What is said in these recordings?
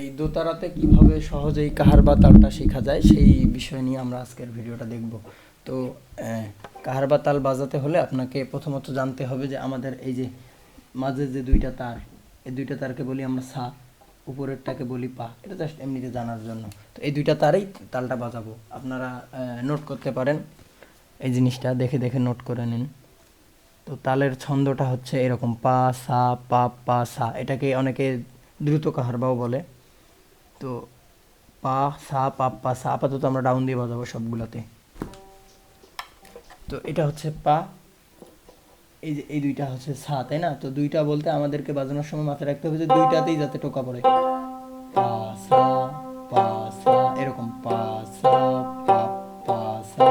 এই দোতারাতে কীভাবে সহজেই কাহার বা তালটা শেখা যায়, সেই বিষয় নিয়ে আমরা আজকের ভিডিওটা দেখব। তো কাহার বা তাল বাজাতে হলে আপনাকে প্রথমত জানতে হবে যে আমাদের এই যে মাঝে যে দুইটা তার, এই দুইটা তারকে বলি আমরা সা, উপরেরটাকে বলি পা, এটা জাস্ট এমনিতে জানার জন্য। তো এই দুইটা তারেই তালটা বাজাবো। আপনারা নোট করতে পারেন। এই জিনিসটা দেখে দেখে নোট করে নিন। তো তালের ছন্দটা হচ্ছে এরকম পা, সা, পা পা, সা, এটাকে অনেকে দ্রুত কাহার কাহারবাও বলে। তো পা, সা, পা পা, সা আপাতত আমরা ডাউন দিয়ে বাজাবো সবগুলোতে। তো এটা হচ্ছে পা। এই যে, এই দুইটা হচ্ছে সা, তাই না? তো দুইটা বলতে আমাদেরকে বাজানোর সময় মাথায় রাখতে হবে যে দুইটাতেই যাতে টোকা পড়ে। পা, সা পা, সা, এরকম পা, সা, পা পা, সা।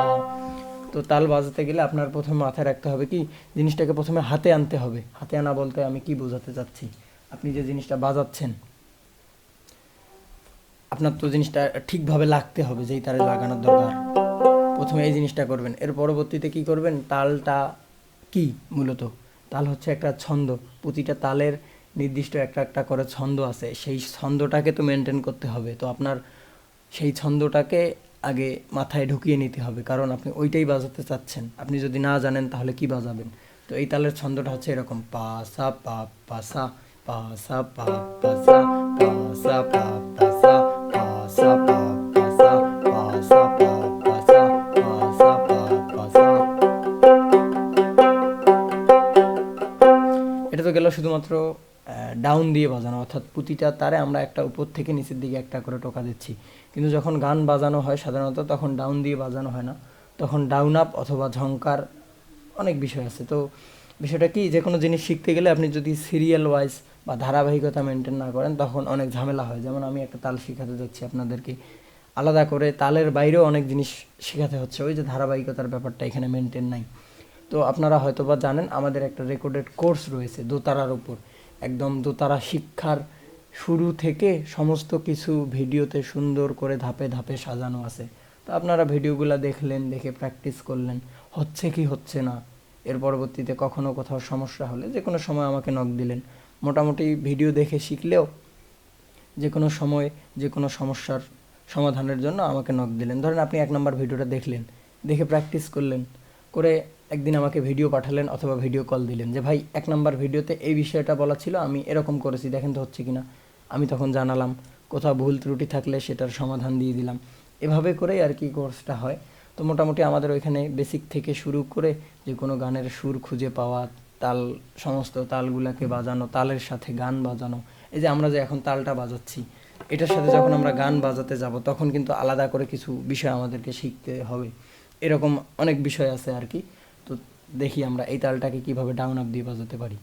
তো তাল বাজাতে গেলে আপনার প্রথমে মাথায় রাখতে হবে কি, জিনিসটাকে প্রথমে হাতে আনতে হবে। হাতে আনা বলতে আমি কি বোঝাতে চাচ্ছি? আপনি যে জিনিসটা বাজাচ্ছেন আপনার তো জিনিসটা ঠিকভাবে লাগতে হবে যেই তারে লাগানোর দরকার। প্রথমে এই জিনিসটা করবেন। এর পরবর্তীতে কি করবেন? তালটা কি মূলত? তাল হচ্ছে একটা ছন্দ। প্রতিটা তালের নির্দিষ্ট একটা একটা করে ছন্দ আছে। সেই ছন্দটাকে তো মেনটেন করতে হবে। তো আপনার সেই ছন্দটাকে আগে মাথায় ঢুকিয়ে নিতে হবে। কারণ আপনি ওইটাই বাজাতে চাচ্ছেন। আপনি যদি না জানেন তাহলে কি বাজাবেন? তো এই তালের ছন্দটা হচ্ছে এরকম। পা, সা, পা পা, সা পা সা, পা পা, সা গেল শুধুমাত্র ডাউন দিয়ে বাজানো। অর্থাৎ প্রতিটা তারে আমরা একটা উপর থেকে নিচের দিকে একটা করে টোকা দিচ্ছি। কিন্তু যখন গান বাজানো হয় সাধারণত, তখন ডাউন দিয়ে বাজানো হয় না। তখন ডাউন আপ অথবা ঝংকার অনেক বিষয় আছে। তো বিষয়টা কি, যে কোনো জিনিস শিখতে গেলে আপনি যদি সিরিয়াল ওয়াইজ বা ধারাবাহিকতা মেনটেন না করেন, তখন অনেক ঝামেলা হয়। যেমন আমি একটা তাল শেখাতে যাচ্ছি আপনাদেরকে। আলাদা করে তালের বাইরেও অনেক জিনিস শেখাতে হচ্ছে। ওই যে ধারাবাহিকতার ব্যাপারটা এখানে মেনটেন নাই। তো আপনারা হয়তোবা জানেন, আমাদের একটা রেকর্ডেড কোর্স রয়েছে দোতারার উপর। একদম দোতারা শিক্ষার শুরু থেকে সমস্ত কিছু ভিডিওতে সুন্দর করে ধাপে ধাপে সাজানো আছে। তো আপনারা ভিডিওগুলো দেখলেন, দেখে প্র্যাকটিস করলেন, হচ্ছে কি হচ্ছে না? এর পরবর্তীতে কখনো কোথাও সমস্যা হলে যে কোনো সময় আমাকে নক দিলেন। মোটামুটি ভিডিও দেখে শিখলেও যে কোনো সময়, যে কোনো সমস্যার সমাধানের জন্য আমাকে নক দিলেন। ধরেন আপনি এক নম্বর ভিডিওটা দেখলেন, দেখে প্র্যাকটিস করলেন। করে একদিন আমাকে ভিডিও পাঠালেন অথবা ভিডিও কল দিলেন যে, ভাই, এক নম্বর ভিডিওতে এই বিষয়টা বলা ছিল, আমি এরকম করেছি, দেখেন তো হচ্ছে কিনা। আমি তখন জানালাম, কোথাও ভুল ত্রুটি থাকলে সেটার সমাধান দিয়ে দিলাম। এভাবে করেই আর কি কোর্সটা হয়। তো মোটামুটি আমাদের ওইখানে বেসিক থেকে শুরু করে যে, কোনো গানের সুর খুঁজে পাওয়া, তাল, সমস্ত তালগুলাকে বাজানো, তালের সাথে গান বাজানো, এই যে আমরা যে এখন তালটা বাজাচ্ছি, এটার সাথে যখন আমরা গান বাজাতে যাব, তখন কিন্তু আলাদা করে কিছু বিষয় আমাদেরকে শিখতে হবে। এরকম অনেক বিষয় আছে আর কি। তো দেখি আমরা এই তালটাকে কীভাবে ডাউন আপ দিয়ে বাজাতে পারি।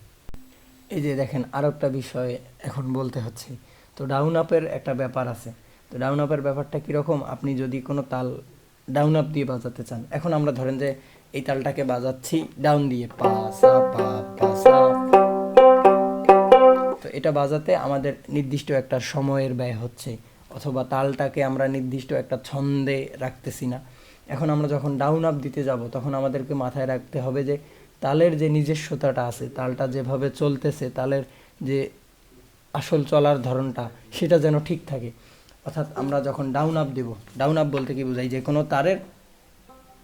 এই যে দেখেন আরও একটা বিষয় এখন বলতে হচ্ছে। তো ডাউন আপের একটা ব্যাপার আছে। তো ডাউন আপের ব্যাপারটা কীরকম? আপনি যদি কোনো তাল ডাউন আপ দিয়ে বাজাতে চান। এখন আমরা ধরেন যে এই তালটাকে বাজাচ্ছি ডাউন দিয়ে। পা, সা, পা পা, সা। তো এটা বাজাতে আমাদের নির্দিষ্ট একটা সময়ের ব্যয় হচ্ছে। অথবা তালটাকে আমরা নির্দিষ্ট একটা ছন্দে রাখতেছি না। এখন আমরা যখন ডাউন আপ দিতে যাব, তখন আমাদেরকে মাথায় রাখতে হবে যে তালের যে নিজস্বতাটা আছে, তালটা যেভাবে চলতেছে, তালের যে আসল চলার ধরনটা, সেটা যেন ঠিক থাকে। অর্থাৎ আমরা যখন ডাউন আপ দেব ডাউন আপ বলতে কি বোঝাই যে কোনো তারের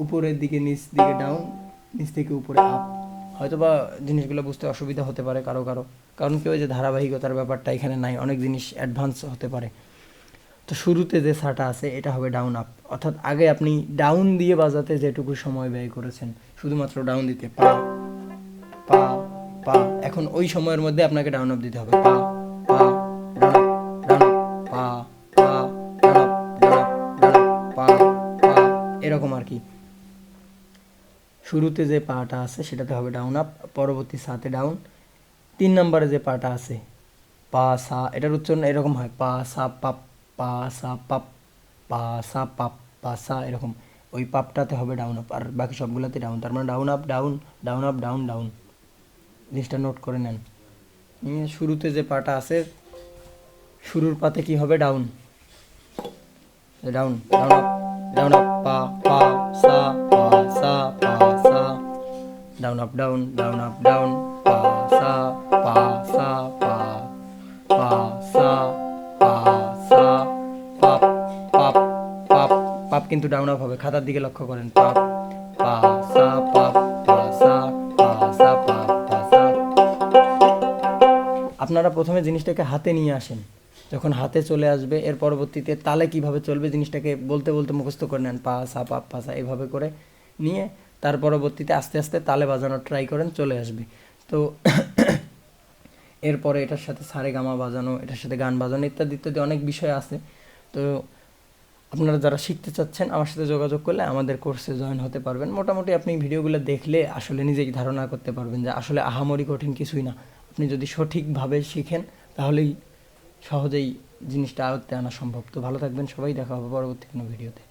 উপরের দিকে নিচ দিকে ডাউন নিচ থেকে উপরে আপ হয়তোবা জিনিসগুলো বুঝতে অসুবিধা হতে পারে কারও কারও, কারণ কি ওই যে ধারাবাহিকতার ব্যাপারটা এখানে নাই, অনেক জিনিস অ্যাডভান্স হতে পারে। তো শুরুতে যে সাটা আছে, এটা হবে ডাউন আপ অর্থাৎ আগে আপনি ডাউন দিয়ে বাজাতে যেটুকু সময় ব্যয় করেছেন, শুধুমাত্র ডাউন দিতে পা পা পা। এখন ওই সময়ের মধ্যে আপনাকে ডাউন আপ দিতে হবে। পা পা পা পা পা পা। এরকম আর কি। শুরুতে যে পাটা আছে, সেটাতে হবে ডাউন আপ পরবর্তী সাতে ডাউন তিন নম্বরে যে পাটা আছে, পা, সা, এটার উচ্চারণ এরকম হয়, পা, সা পাপ পা সা পাপ পা সা পাপ পা সা এরকম। ওই পাপটাতে হবে ডাউন আপ আর বাকি সবগুলোতে ডাউন তার মানে down up down down up down down জিনিসটা নোট করে নেন। শুরুতে যে পাটা আছে, শুরুর পাতে কি হবে? Down down down up down up পা পা, সা পা সা পা, সা। Down up down down up down পা, সা, পা পাপ কিন্তু ডাউন আপ হবে। খাতার দিকে লক্ষ্য করেন। পাপ, পা, সা, পাপ, পা, সা পা, সা পাপ পা, সা। আপনারা প্রথমে জিনিসটাকে হাতে নিয়ে আসেন। যখন হাতে চলে আসবে, এর পরবর্তীতে তালে কীভাবে চলবে জিনিসটাকে বলতে বলতে মুখস্থ করে নেন। পা, সা পাপ পা, সা, এভাবে করে নিয়ে তার পরবর্তীতে আস্তে আস্তে তালে বাজানোর ট্রাই করেন, চলে আসবে। তো এরপরে এটার সাথে সারে গামা বাজানো, এটার সাথে গান বাজানো ইত্যাদি ইত্যাদি অনেক বিষয় আছে। তো আপনারা যারা শিখতে চাচ্ছেন আমার সাথে যোগাযোগ করলে আমাদের কোর্সে জয়েন হতে পারবেন। মোটামুটি আপনি ভিডিওগুলো দেখলে আসলে নিজেই ধারণা করতে পারবেন যে আসলে আহামরি কঠিন কিছুই না। আপনি যদি সঠিকভাবে শিখেন, তাহলেই সহজেই জিনিসটা আয়ত্তে আনা সম্ভব। তো ভালো থাকবেন সবাই, দেখা হবে পরবর্তী কোনো ভিডিওতে।